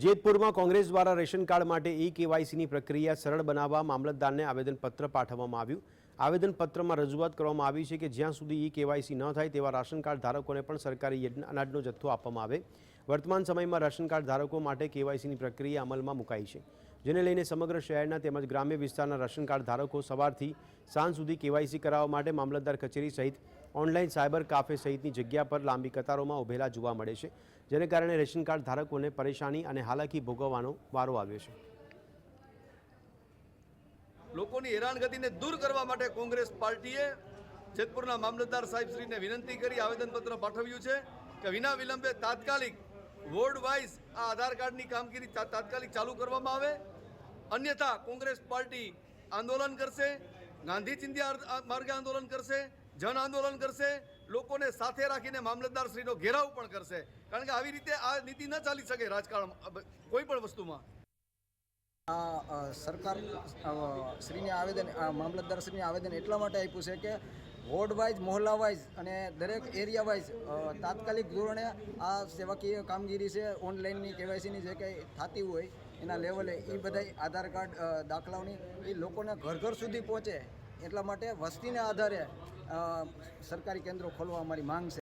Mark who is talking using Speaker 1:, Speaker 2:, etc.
Speaker 1: જેતપુરમાં કોંગ્રેસ દ્વારા ration card માટે ઈ કેવાયસીની પ્રક્રિયા સરળ બનાવવા મામલતદારને આવેદનપત્ર પાઠવવામાં આવ્યું. આવેદનપત્રમાં રજૂઆત કરવામાં આવી છે કે જ્યાં સુધી ઈ કેવાયસી ન થાય તેવા રાશન કાર્ડ ધારકોને પણ સરકારી અનાજનો જથ્થો આપવામાં આવે. વર્તમાન સમયમાં રાશન કાર્ડ ધારકો માટે કેવાયસીની પ્રક્રિયા અમલમાં મુકાઈ છે. જેને લઈને સમગ્ર શહેરના તેમજ ગ્રામ્ય વિસ્તારના રાશન કાર્ડ ધારકો સવારથી સાંજ સુધી કેવાયસી કરાવવા માટે મામલતદાર કચેરી સહિત ઓનલાઈન સાયબર કાફે સહિતની જગ્યા પર લાંબી કતારોમાં ઉભેલા જોવા મળે છે, જેને કારણે રેશન કાર્ડ ધારકોને પરેશાની અને હાલાકી ભોગવવાનો વારો આવ્યો છે.
Speaker 2: લોકોની હેરાનગતિને દૂર કરવા માટે કોંગ્રેસ પાર્ટીએ જેતપુરના મામલતદાર સાહેબશ્રીને વિનંતી કરી, આવેદનપત્ર પાઠવ્યું છે કે વિના વિલંબે તાત્કાલિક વોર્ડ વાઇઝ આ આધાર કાર્ડની કામગીરી તાત્કાલિક ચાલુ કરવામાં આવે. અન્યથા કોંગ્રેસ પાર્ટી આંદોલન કરશે, ગાંધી ચિંધ્યા માર્ગે આંદોલન કરશે જન આંદોલન કરશે, લોકોને સાથે રાખીને મામલતદારશ્રીનો ઘેરાવ પણ કરશે. કારણ કે આવી રીતે આ નીતિ ન ચાલી શકે રાજકારણ કોઈ પણ વસ્તુમાં.
Speaker 3: આ સરકાર શ્રીને આવેદન આ મામલતદાર શ્રીને આવેદન એટલા માટે આપ્યું છે કે વોર્ડ વાઇઝ, મોહલ્લા વાઇઝ અને દરેક એરિયા વાઇઝ તાત્કાલિક ધોરણે આ સેવાકીય કામગીરી છે ઓનલાઈનની કેવાયસીની જે કંઈ થતી હોય, એના લેવલે એ બધા આધાર કાર્ડ દાખલાઓની એ લોકોને ઘર ઘર સુધી પહોંચે. એટલા માટે વસ્તીને આધારે સરકારી કેન્દ્રો ખોલવા અમારી માંગ છે.